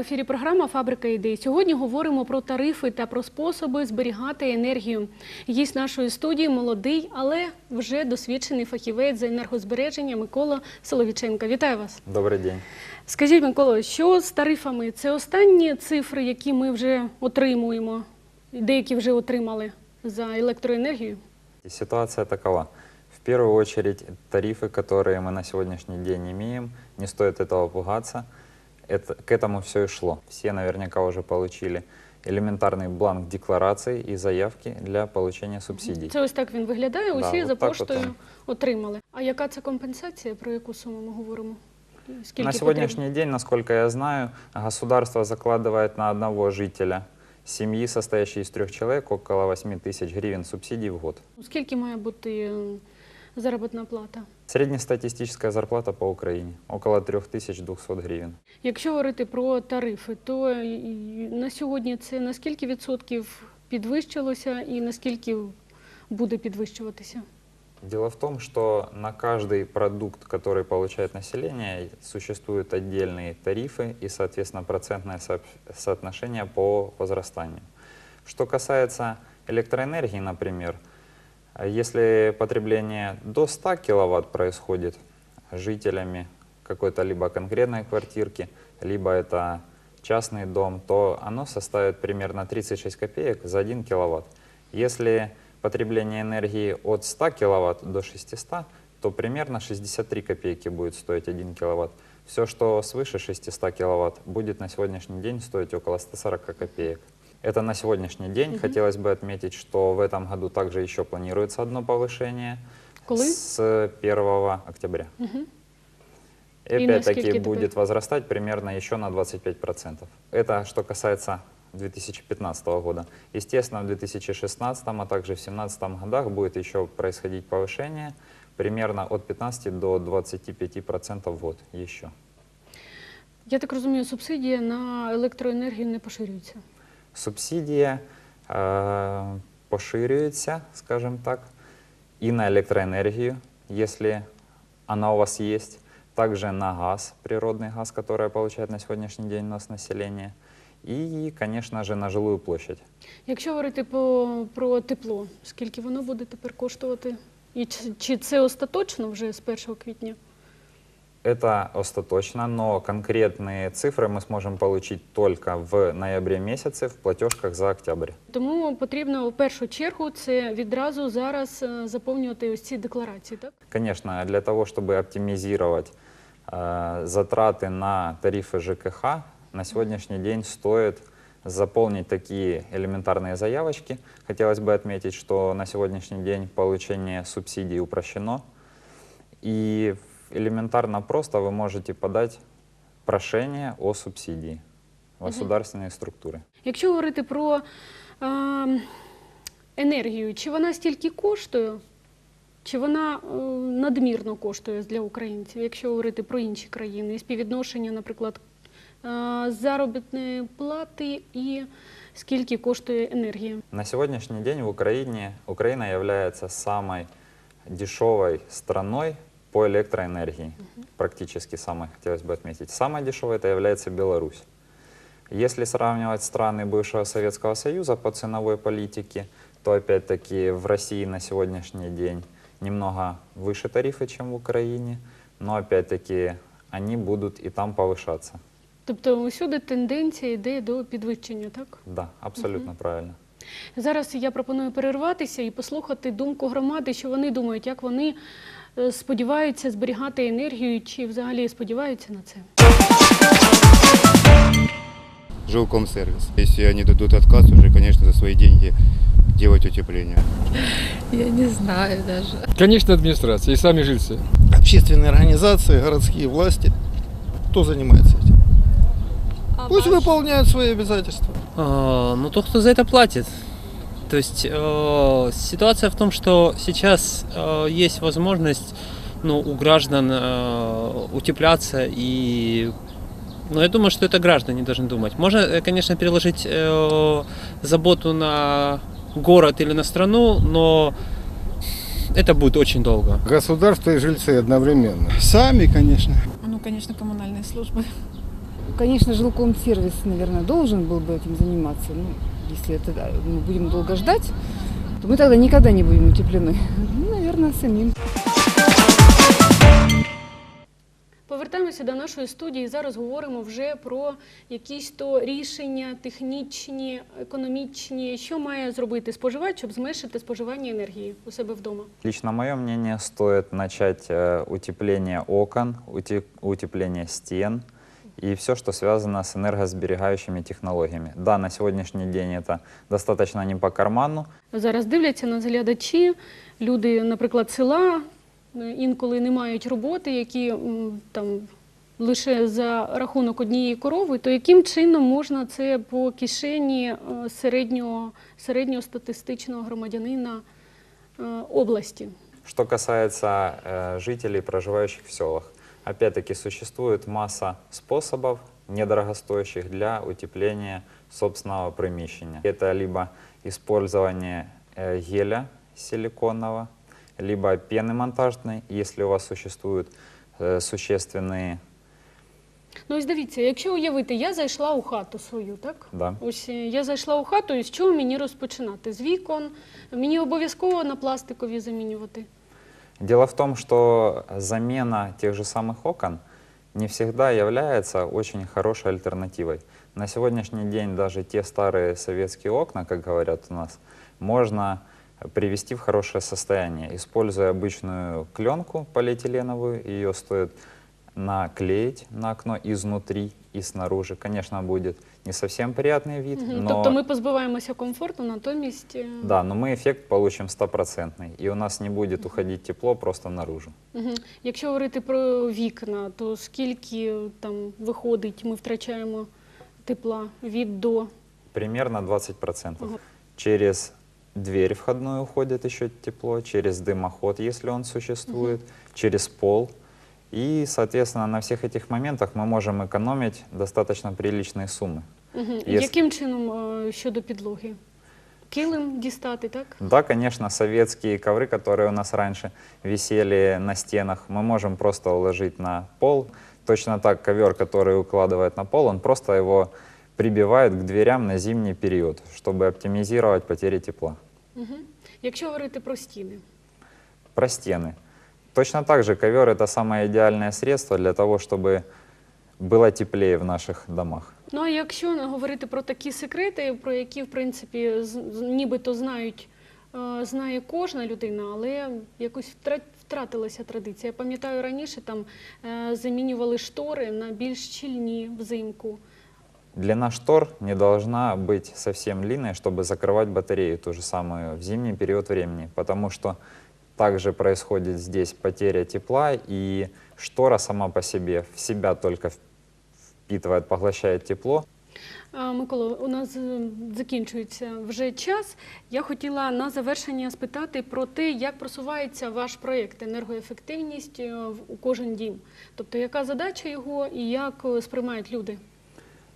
Вітаю в ефірі. Програма Фабрика ідей. Сьогодні говоримо про тарифи та про способи зберігати енергію. Гість нашої студії молодий, але вже досвідчений фахівець за енергозбереження Микола Соловіченко. Вітаю вас. Добрый день. Скажіть, Микола, що з тарифами? Це останні цифри, які ми вже отримуємо, деякі вже отримали за електроенергію. И Ситуация такова. В первую очередь, тарифы, которые мы на сегодняшний день имеем, не стоит этого пугаться. Это, к этому все и шло. Все наверняка уже получили элементарный бланк декларации и заявки для получения субсидий. Це ось так він виглядає. Да, Усі от за так от поштою он. отримали. А яка це компенсація? Про яку суму ми говоримо? Скільки на сегодняшний день, насколько я знаю, государство закладывает на одного жителя семьи, состоящей из трех человек, около 8 тысяч гривен субсидий в год. потрібно? Скільки має бути е, заробітна плата? Среднестатистическая зарплата по Украине около 3200 гривен. Якщо говорити про тарифи, то і- і на сьогодні це на скільки відсотків підвищилося і наскільки буде підвищуватися? Дело в том, что на каждый продукт, который получает население, существуют отдельные тарифы и, соответственно, процентное со- соотношение по возрастанию. Что касается электроэнергии, например, а если потребление до 100 киловатт происходит жителями какой-то либо конкретной квартирки, либо это частный дом, то оно составит примерно 36 копеек за 1 киловатт. Если потребление энергии от 100 киловатт до 600, то примерно 63 копейки будет стоить 1 киловатт. Все, что свыше 600 киловатт, будет на сегодняшний день стоить около 140 копеек. Это на сегодняшний день. Мгм. Хотелось бы отметить, что в этом году также еще планируется одно повышение Коли? с 1 октября. Угу. И И опять-таки наскільки будет возрастать примерно еще на 25%. Это что касается 2015 года. Естественно, в 2016, а также в 2017 годах будет еще происходить повышение примерно от 15 до 25% в год еще. Я так розумію, субсидія на електроенергію не поширюється. Субсидия э, поширюється, скажем так, и на электроэнергию, если она у вас есть, также на газ, природный газ, который получает на сегодняшний день у нас население, и, конечно же, на жилую площадь. Якщо говорити по, про тепло, скільки воно буде тепер коштувати? І чи, чи це остаточно вже з 1 квітня? Это остаточно, но конкретные цифры мы сможем получить только в ноябре месяце в платежках за октябрь. Тому потрібно в першу чергу це відразу зараз е, заповнювати ось ці декларації, так? Конечно, для того, чтобы оптимизировать э, затраты на тарифы ЖКХ, на сегодняшний день стоит заполнить такие элементарные заявочки. Хотелось бы отметить, что на сегодняшний день получение субсидий упрощено. И элементарно просто вы можете подать прошение о субсидии в государственные структуры. Якщо говорити про е, енергію, чи вона стільки коштує, чи вона е, надмірно коштує для українців, якщо говорити про інші країни, і співвідношення, наприклад, е, заробітної плати і скільки коштує енергія? На сегодняшний день в Украине Украина является самой дешевой страной по электроэнергии. Практически самой, хотелось бы отметить. Самой дешевой это является Беларусь. Если сравнивать страны бывшего Советского Союза по ценовой политике, то опять-таки в России на сегодняшний день немного выше тарифы, чем в Украине, но опять-таки они будут и там повышаться. Тобто усюди тенденція йде до підвищення, так? Да, абсолютно правильно. Зараз я пропоную перерватися і послухати думку громади, що вони думають, як вони е, сподіваються зберігати енергію, чи взагалі сподіваються на це. жилкомсервис. Если они дадут отказ, уже, конечно, за свои деньги делать утепление. Я не знаю даже. Конечно, администрация и сами жильцы. общественные организации, городские власти. Кто занимается этим? Пусть выполняют свои обязательства. А, Ну, тот, кто за это платит. То есть э, ситуация в том, что сейчас э, есть возможность ну, у граждан э, утепляться и но я думаю, что это граждане должны думать. Можно, э, конечно, переложить э, заботу на город или на страну, но это будет очень долго. Государство и жильцы одновременно. Сами, конечно. Ну, конечно, коммунальные службы. Конечно, жилкомсервис, наверное, должен был бы этим заниматься. Ну, если это да, мы будем долго ждать, то мы тогда никогда не будем утеплены. Ну, наверное, самим. Повертаємося до нашої студії. Зараз говоримо вже про якісь то рішення технічні, економічні. Що має зробити споживач, щоб зменшити споживання енергії у себе вдома? Лично мое мнение, стоит начать э, утепление окон, ути- утепление стен и все, что связано с энергосберегающими технологиями. Да, на сегодняшний день это достаточно не по карману, Зараз дивляться на глядачі, люди, наприклад, села е, інколи не мають роботи, які м, там лише за рахунок однієї корови, то яким чином можна це по кишені е, середнього, середньостатистичного громадянина е, області? Что касается э, жителей, проживающих в селах, опять-таки существует масса способов недорогостоящих для утепления собственного примещения. Это либо использование э, геля силиконного, либо пены монтажной, если у вас существуют э, существенные, Ну ось дивіться, якщо уявити, я зайшла у хату свою, так? да, Ось е, я зайшла у хату, і з чого мені розпочинати? З вікон? Мені обов'язково на пластикові замінювати. Дело в том, что замена тех же самых окон не всегда является очень хорошей альтернативой. На сегодняшний день даже те старые советские окна, как говорят у нас, можно привести в хорошее состояние, используя обычную кленку полиэтиленовую. Ее стоит наклеить на окно изнутри и снаружи. Конечно, будет не совсем приятный вид, Мгм. но... Тобто ми позбиваємося комфорту, натомість. е, Да, но мы эффект получим стопроцентный, и у нас не будет уходить тепло просто наружу. Мгм. Якщо говорити про вікна, то скільки там виходить, ми втрачаємо тепла від до. Примерно 20%. Ага. Через дверь входную уходит еще тепло, через дымоход, если он существует, через пол. И, соответственно, на всех этих моментах мы можем экономить достаточно приличные суммы. Мгм. Єс- Яким чином е, щодо підлоги? Килим дістати, так? Да, конечно, советские ковры, которые у нас раньше висели на стенах, мы можем просто уложить на пол. Точно так ковер, который укладывает на пол, он просто его прибивает к дверям на зимний период, чтобы оптимизировать потери тепла. Мгм. Якщо говорити про стіни. Про стены. Точно так же ковер это самое идеальное средство для того, чтобы было теплее в наших домах. Ну а якщо не говорити про такі секрети, про які в принципі з- з- нібито знають, е, знає кожна людина, але якось втра- втратилася традиція. Я пам'ятаю раніше там е, замінювали штори на більш щільні взимку. Длина штор не должна быть совсем длинной, чтобы закрывать батарею ту же самую в зимний период времени, потому что также происходит здесь потеря тепла, и штора сама по себе в себя только впитывает, поглощает тепло. Микола, у нас закінчується вже час. Я хотіла на завершення спитати про те, як просувається ваш проєкт енергоефективність е, в- у кожен дім. Тобто, яка задача його і як е, сприймають люди?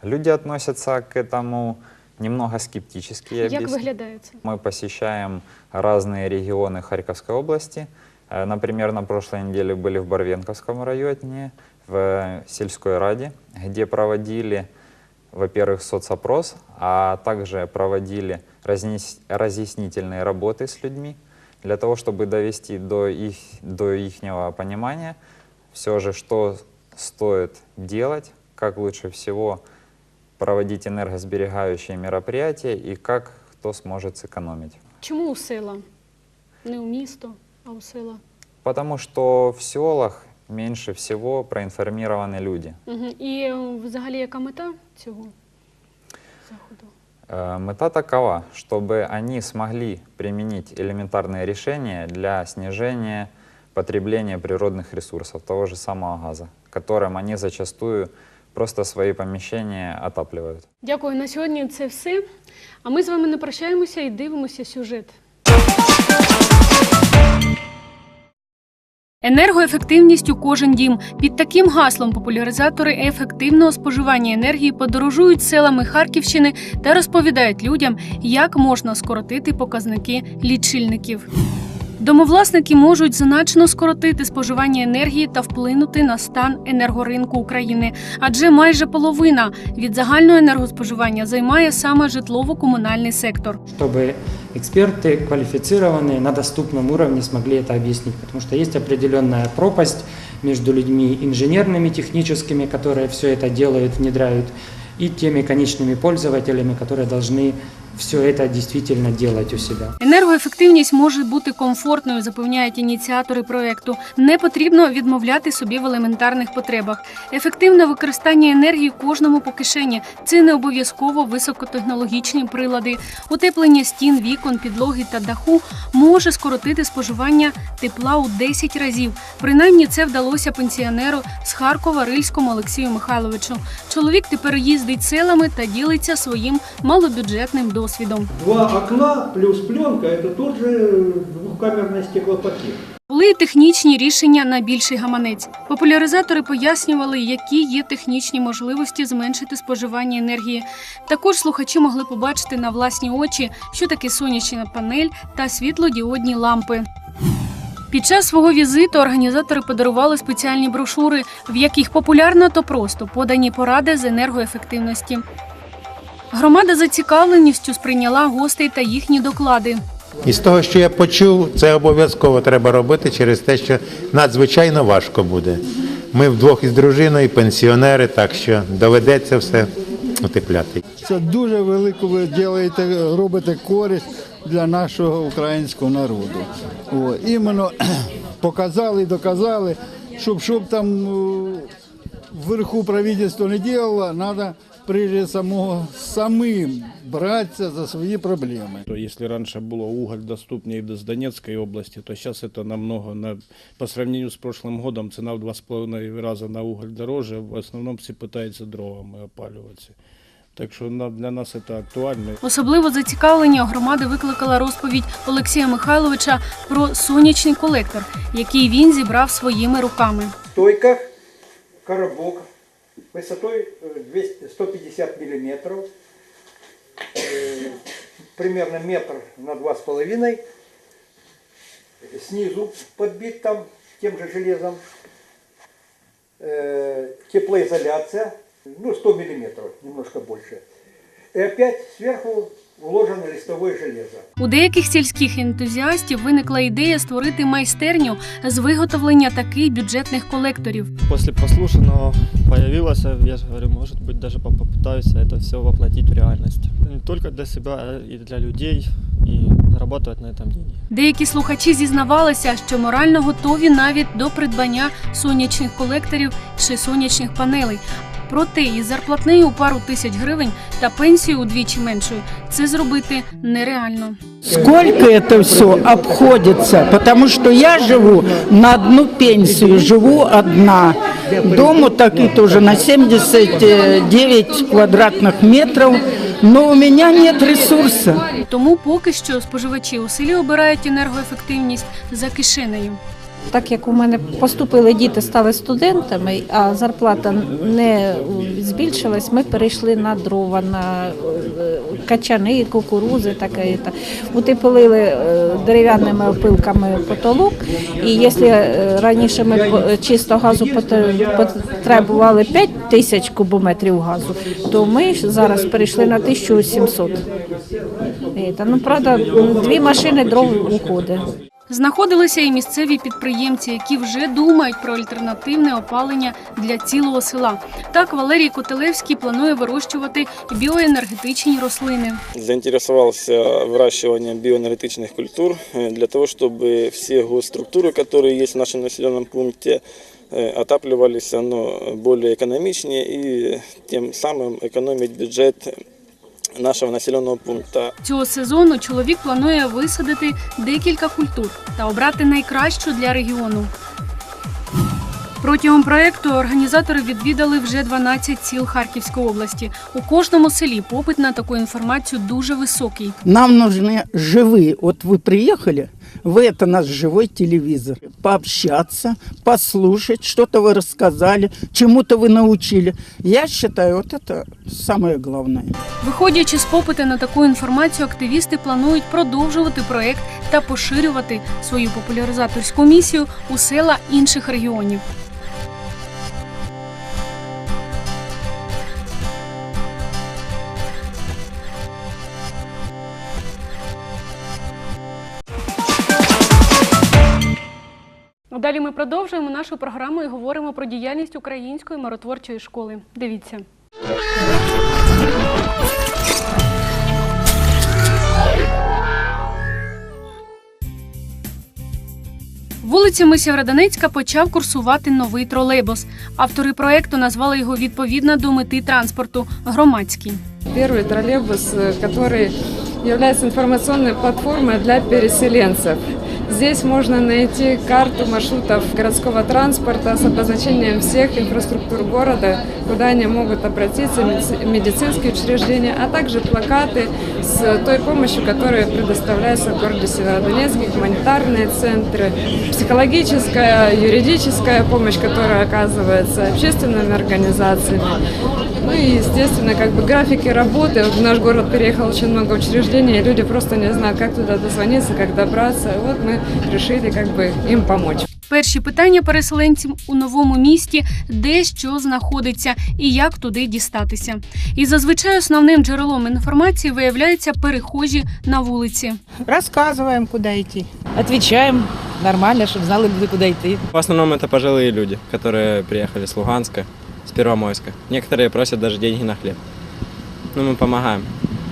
Люди относятся к этому немного скептически, я объясню. виглядає це? Мы посещаем разные регионы Харьковской области. Э, Например, на прошлой неделе были в Барвенковском районе, в сельской раде, где проводили, во-первых, соцопрос, а также проводили разъяснительные работы с людьми для того, чтобы довести до их, до ихнего понимания все же, что стоит делать, как лучше всего проводить энергосберегающие мероприятия и как кто сможет сэкономить. Чому у села? Не у місто, а у села. Потому что в селах меньше всего проинформированы люди. Угу. І е, взагалі яка мета цього заходу? Э, Мета такова, чтобы они смогли применить элементарные решения для снижения потребления природных ресурсов, того же самого газа, которым они зачастую просто свои помещения отапливают. Дякую. На сьогодні це все. А ми з вами не прощаємося і дивимося сюжет. Енергоефективність у кожен дім під таким гаслом популяризатори ефективного споживання енергії подорожують селами Харківщини та розповідають людям, як можна скоротити показники лічильників. Домовласники можуть значно скоротити споживання енергії та вплинути на стан енергоринку України, адже майже половина від загального енергоспоживання займає саме житлово-комунальний сектор. чтобы эксперты квалифицированные на доступном уровне смогли это объяснить, потому что есть определенная пропасть между людьми инженерными, техническими, которые все это делают, внедряют, и теми конечными пользователями, которые должны все это действительно делать у себя. Енергоефективність може бути комфортною, запевняють ініціатори проекту. Не потрібно відмовляти собі в елементарних потребах. Ефективне використання енергії кожному по кишені. Це не обов'язково високотехнологічні прилади. Утеплення стін, вікон, підлоги та даху може скоротити споживання тепла у 10 разів. Принаймні це вдалося пенсіонеру з Харкова Рильському Олексію Михайловичу. Чоловік тепер їздить селами та ділиться своїм малобюджетним досвідом. Два окна плюс пленка – это тот же двухкамерный стеклопакет. Були й технічні рішення на більший гаманець. Популяризатори пояснювали, які є технічні можливості зменшити споживання енергії. Також слухачі могли побачити на власні очі, що таке сонячна панель та світлодіодні лампи. Під час свого візиту організатори подарували спеціальні брошури, в яких популярно та просто подані поради з енергоефективності. Громада зацікавленістю сприйняла гостей та їхні доклади. І з того, що я почув, це обов'язково треба робити через те, що надзвичайно важко буде. Ми вдвох із дружиною, пенсіонери, так що доведеться все утепляти. Це дуже велику ви робите, робите користь для нашого українського народу. О, іменно показали доказали, щоб, щоб там е, вверху правительство не делало, треба прежде самого самим братися за свої проблеми. То если раньше было уголь доступнее из Донецкой области, то сейчас это намного, на, по сравнению с прошлым годом, цена в два с половиной раза на уголь дороже. В основном все пытаются дровами опаливаться. Так что на- для нас это актуально. Особливо зацікавлення у громади викликала розповідь Олексія Михайловича про сонячний колектор, який він зібрав своїми руками. стойках коробок высотой э, 200 150 миллиметров, э, примерно метр на два с половиной, снизу подбит там тем же железом, э, теплоизоляция, ну 100 миллиметров, немножко больше. И опять сверху вложено листовое железо. У деяких сільських ентузіастів виникла ідея створити майстерню з виготовлення таких бюджетних колекторів. После прослушанного появилось, я же говорю, может быть, даже по- попытаюсь это все воплотить в реальность. Не только для себя, а и для людей, и зарабатывать на этом деньги. Деякі слухачі зізнавалися, що морально готові навіть до придбання сонячних колекторів чи сонячних панелей. Проте із зарплатнею у пару тисяч гривень та пенсією удвічі меншою це зробити нереально. Сколько это все обходится? Потому что я живу на одну пенсию, живу одна. Дому таки тоже на 79 квадратных метров, но у меня нет ресурса. Тому поки що споживачі у селі обирають енергоефективність за кишенею. Так як у мене поступили діти, стали студентами, а зарплата не збільшилась, ми перейшли на дрова, на е, качани, кукурузи, таке. і та. Утеплили е, дерев'яними опилками потолок. І якщо е, раніше ми чисто газу потребували 5 тисяч кубометрів газу, то ми зараз перейшли на 1700. Ну, правда, дві машини дров уходить. Знаходилися і місцеві підприємці, які вже думають про альтернативне опалення для цілого села. Так Валерій Котелевський планує вирощувати біоенергетичні рослини. Заинтересовался выращиванием биоэнергетичных культур э, для того, чтобы все госструктуры, которые есть в нашем населенном пункте, э, отапливались оно более экономичнее и тем самым экономить бюджет нашего населенного пункта. Цього сезону чоловік планує висадити декілька культур та обрати найкращу для регіону. Протягом проекту організатори відвідали вже 12 сіл Харківської області. У кожному селі попит на таку інформацію дуже високий. Нам нужны живые. Вот вы приехали, в это наш живой телевизор. Пообщаться, послушать, что-то вы рассказали, чему-то вы научили. Я считаю, вот это самое главное. Виходячи з попиту на таку інформацію, активісти планують продовжувати проект та поширювати свою популяризаторську місію у села інших регіонів. Далі ми продовжуємо нашу програму і говоримо про діяльність української миротворчої школи. Дивіться. Вулицями Сєвєродонецька почав курсувати новий тролейбус. Автори проекту назвали його відповідно до мети транспорту громадський. Первый троллейбус, э, который является информационной платформой для переселенцев. Здесь можно найти карту маршрутов городского транспорта с обозначением всех инфраструктур города, куда они могут обратиться, медици- медицинские учреждения, а также плакаты с той помощью, которая предоставляется в городе Северодонецке, гуманитарные центры, психологическая, юридическая помощь, которая оказывается общественными организациями. Ну и, естественно, как бы графики работы. В наш город переехало очень много учреждений, и люди просто не знают, как туда дозвониться, как добраться. Вот мы решили как бы им помочь. Перші питання переселенцям у новому місті, де що знаходиться і як туди дістатися. І зазвичай основним джерелом інформації виявляються перехожі на вулиці. Рассказываем, куда идти. Отвечаем нормально, чтобы знали люди, куда идти. В основном это пожилые люди, которые приехали с Луганска, с Первомойска. Некоторые просят даже деньги на хлеб. Ну, мы помогаем,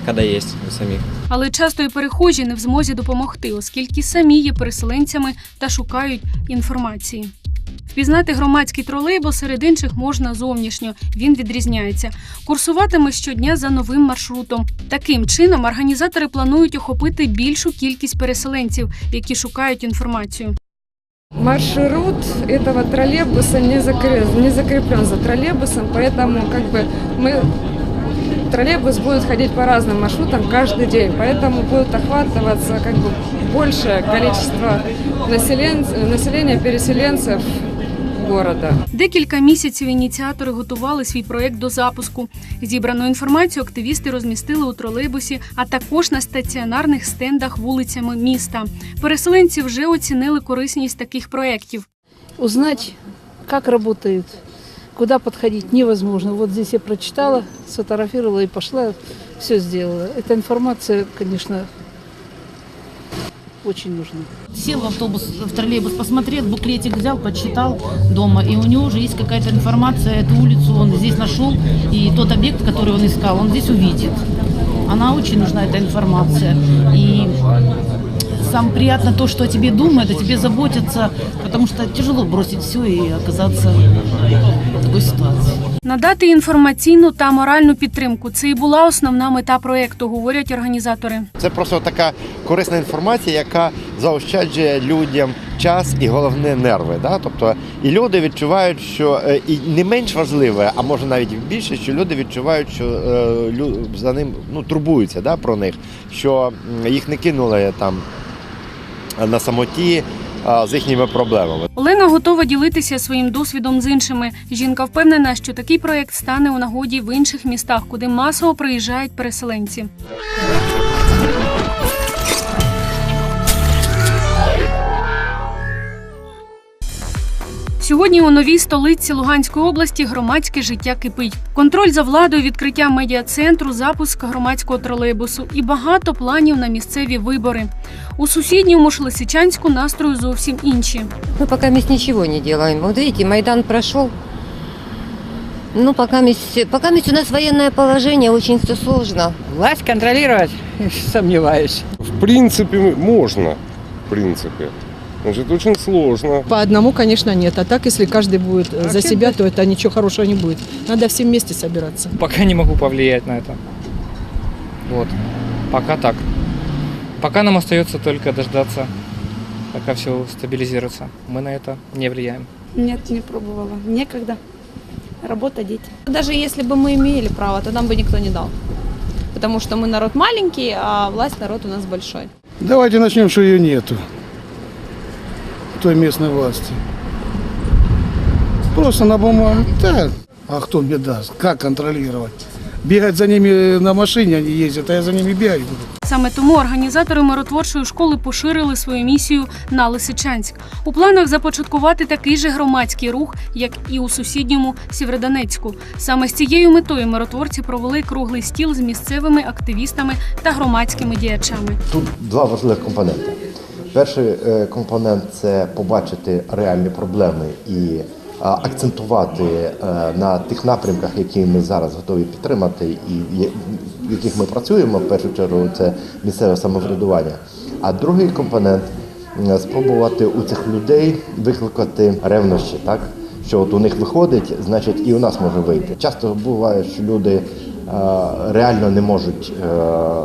когда есть у самих. Але часто і перехожі не в змозі допомогти, оскільки самі є переселенцями та шукають інформації. Впізнати громадський тролейбус серед інших можна зовнішньо. Він відрізняється. Курсуватиме щодня за новим маршрутом. Таким чином організатори планують охопити більшу кількість переселенців, які шукають інформацію. Маршрут этого троллейбуса не, закреп- не закреплен за троллейбусом, поэтому как бы мы троллейбус будет ходить по разным маршрутам каждый день, поэтому будет охватываться как бы большее количество населен- населения переселенцев города. Декілька місяців ініціатори готували свій проект до запуску. Зібрану інформацію активісти розмістили у тролейбусі, а також на стаціонарних стендах вулицями міста. Переселенці вже оцінили корисність таких проєктів. Узнать, как работает, куда подходить невозможно. Вот здесь я прочитала, сфотографировала и пошла, все сделала. Эта информация, конечно, очень нужна. Сел в автобус, в троллейбус, посмотрел, буклетик взял, почитал дома, и у него уже есть какая-то информация, эту улицу он здесь нашел, и тот объект, который он искал, он здесь увидит. Она очень нужна, эта информация. И самое приятно то, что о тебе думают, о тебе заботятся, потому что тяжело бросить все и оказаться в такой ситуации. Надати інформаційну та моральну підтримку це і була основна мета проєкту, говорять організатори. Це просто така корисна інформація, яка заощаджує людям час і головне нерви. Да? Тобто, і люди відчувають, що е, і не менш важливе, а може навіть більше, що люди відчувають, що е, за ним ну, турбуються да, про них, що їх не кинули там на самоті з їхніми проблемами. Олена готова ділитися своїм досвідом з іншими. Жінка впевнена, що такий проект стане у нагоді в інших містах, куди масово приїжджають переселенці. Сьогодні у новій столиці Луганської області громадське життя кипить. Контроль за владою, відкриття медіа-центру, запуск громадського тролейбусу і багато планів на місцеві вибори. У сусідньому Шлисичанську настрою зовсім інші. Мы пока мест ничего не делаем. Вот видите, Майдан прошел. Ну, пока мест, пока мест у нас военное положение, очень все сложно. Власть контролировать, сомневаюсь. В принципе, можно. В принципе. Значит, очень сложно. По одному, конечно, нет. А так, если каждый будет э, за себя, то это ничего хорошего не будет. Надо всем вместе собираться. Пока не могу повлиять на это. Вот. Пока так. Пока нам остается только дождаться, пока все стабилизируется. Мы на это не влияем. Нет, не пробовала. Некогда. Работа, дети. Даже если бы мы имели право, то нам бы никто не дал. Потому что мы народ маленький, а власть народ у нас большой. Давайте начнем, что ее нету. Той местной власти. Просто на бумагу. Да. А кто мне даст? Как контролировать? Бегать за ними на машине они ездят, а я за ними бегать буду. Саме тому організатори миротворчої школи поширили свою місію на Лисичанськ. У планах започаткувати такий же громадський рух, як і у сусідньому Сєвєродонецьку. Саме з цією метою миротворці провели круглий стіл з місцевими активістами та громадськими діячами. Тут два важливих компоненти. Перший е, компонент це побачити реальні проблеми і акцентувати е, на тих напрямках, які ми зараз готові підтримати, і в яких ми працюємо. В першу чергу це місцеве самоврядування. А другий компонент е, спробувати у цих людей викликати ревнощі, так що от у них виходить, значить і у нас може вийти. Часто буває, що люди е, реально не можуть, е,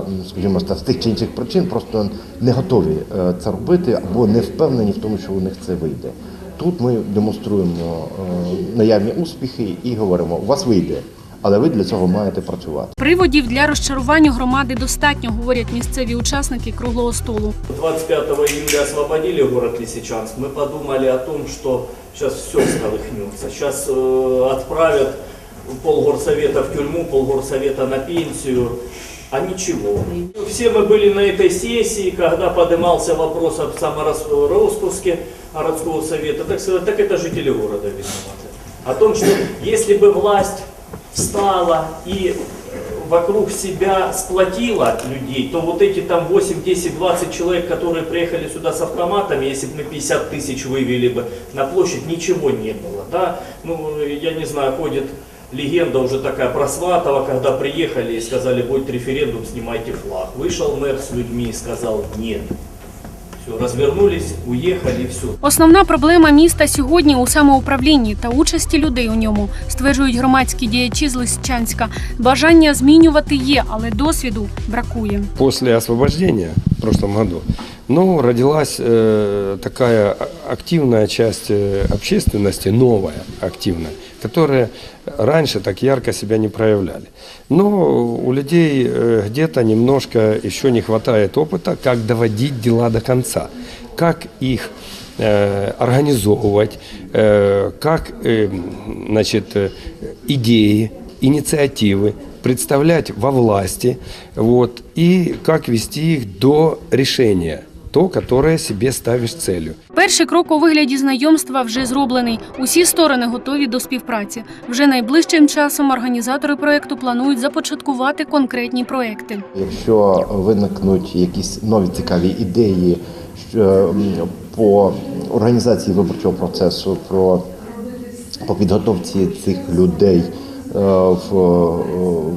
ну, скажімо, з тих чи інших причин просто не готові е, це робити або не впевнені в тому, що у них це вийде. Тут ми демонструємо е, наявні успіхи і говоримо, у вас вийде, але ви для цього маєте працювати. Приводів для розчарування громади достатньо, говорять місцеві учасники круглого столу. 25 июля освободили город Лисичанск, мы подумали о том, что сейчас все сколыхнется. Сейчас э, отправят полгорсовета в тюрьму, полгорсовета на пенсию, а ничего. Все мы были на этой сессии, когда поднимался вопрос о самораспуске городского совета, так сказать, так это жители города виноваты. О том, что если бы власть встала и вокруг себя сплотила людей, то вот эти там 8, 10, 20 человек, которые приехали сюда с автоматами, если бы мы 50 тысяч вывели бы на площадь, ничего не было. Да? Ну, я не знаю, ходит легенда уже такая про Сватова, когда приехали и сказали, будет референдум, снимайте флаг. Вышел мэр с людьми и сказал, нет. Все, развернулись, уехали, все. Основна проблема міста сьогодні у самоуправлінні та участі людей у ньому, стверджують громадські діячі з Лисичанська. Бажання змінювати є, але досвіду бракує. После освобождения в прошлом году, ну, родилась э, такая а- активная часть э, общественности, новая, активная, которая раньше так ярко себя не проявляли. Но у людей э, где-то немножко еще не хватает опыта, как доводить дела до конца, как их э, организовывать, э, как э, значит, э, идеи, инициативы представлять во власти, вот, и как вести их до решения, – то, которое себе ставишь целью. Перший крок у вигляді знайомства вже зроблений. Усі сторони готові до співпраці. Вже найближчим часом організатори проекту планують започаткувати конкретні проекти. Якщо виникнуть якісь нові цікаві ідеї по організації виборчого процесу, про по підготовці цих людей е, в, е,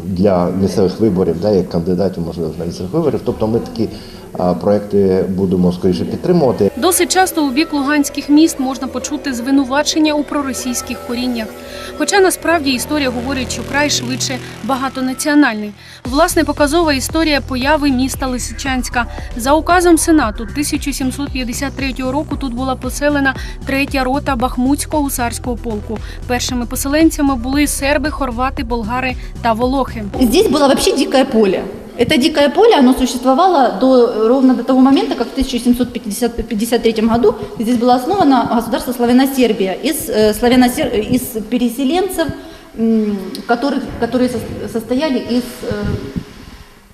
для місцевих виборів, да, як кандидатів, можливо, на місцевих виборів, тобто ми такі проекти будемо скоріше підтримувати. Досить часто у бік луганських міст можна почути звинувачення у проросійських коріннях. Хоча насправді історія говорить, що край швидше багатонаціональний. Власне, показова історія появи міста Лисичанська. За указом Сенату 1753 року тут була поселена третя рота Бахмутського гусарського полку. Першими поселенцями були серби, хорвати, болгари та волохи. Здесь было вообще дикое поле. Это дикое поле, оно существовало до, ровно до того момента, как в 1753 году здесь было основано государство Славяно-Сербия из, э, славяно-сер- из переселенцев, м, которых, которые сос- состояли из э,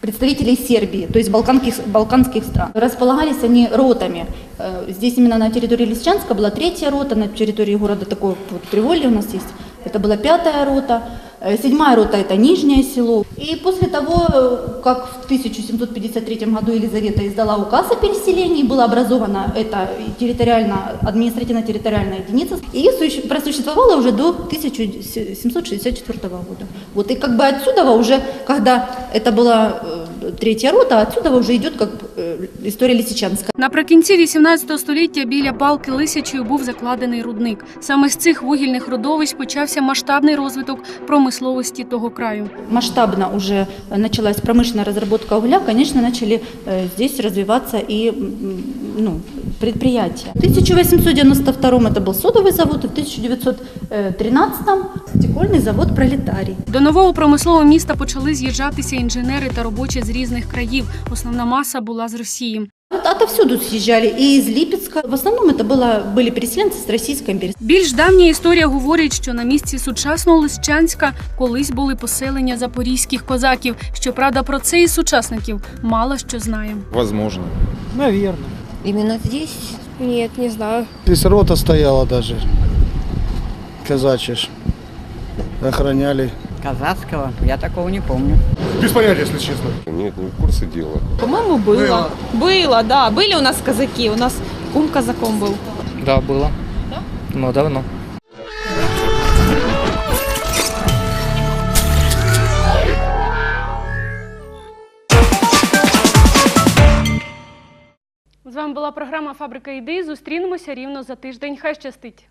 представителей Сербии, то есть балканских, балканских стран. Располагались они ротами. Э, Здесь именно на территории Лисичанска была третья рота, на территории города такое вот Приволье у нас есть. Это была пятая рота. Э, Седьмая рота – это Нижнее село. И после того, э, как в 1753 году Елизавета издала указ о переселении, была образована эта территориально, административно-территориальная единица, и суще- просуществовала уже до 1764 года. Вот и как бы отсюда уже, когда это была э, третья рота, отсюда уже идет как э, история Лисичанска. Наприкінці 18 століття біля балки Лисячої був закладений рудник. Саме з цих вугільних родовищ почався масштабний розвиток промисловості того краю. масштабно уже началась промышленная разработка угля, конечно, начали э, здесь развиваться и м, ну, предприятия. В 1892 это был содовый завод, и в 1913 стекольный завод «Пролетарий». До нового промислового міста почали з'їжджатися інженери та робочі з різних країв. Основна маса була з Росії. Вот отовсюду съезжали, и из Липецка. В основном это было, были переселенцы с Российской империи. Більш давня історія говорить, що на місці сучасного Лисичанська колись були поселення запорізьких козаків. Щоправда, про це і сучасників мало що знаємо. Возможно. Наверное. Именно здесь? Нет, не знаю. Здесь рота стояла даже. Казачья ж. Охраняли. Казацкого? Я такого не помню. Без понятия, если честно. Нет, не в курсе дела. По-моему, было. Было, да. Были у нас казаки. У нас кум казаком был. Да, было. Но давно. З вами була програма Фабрика ідей. Зустрінемося рівно за тиждень. Хай щастить!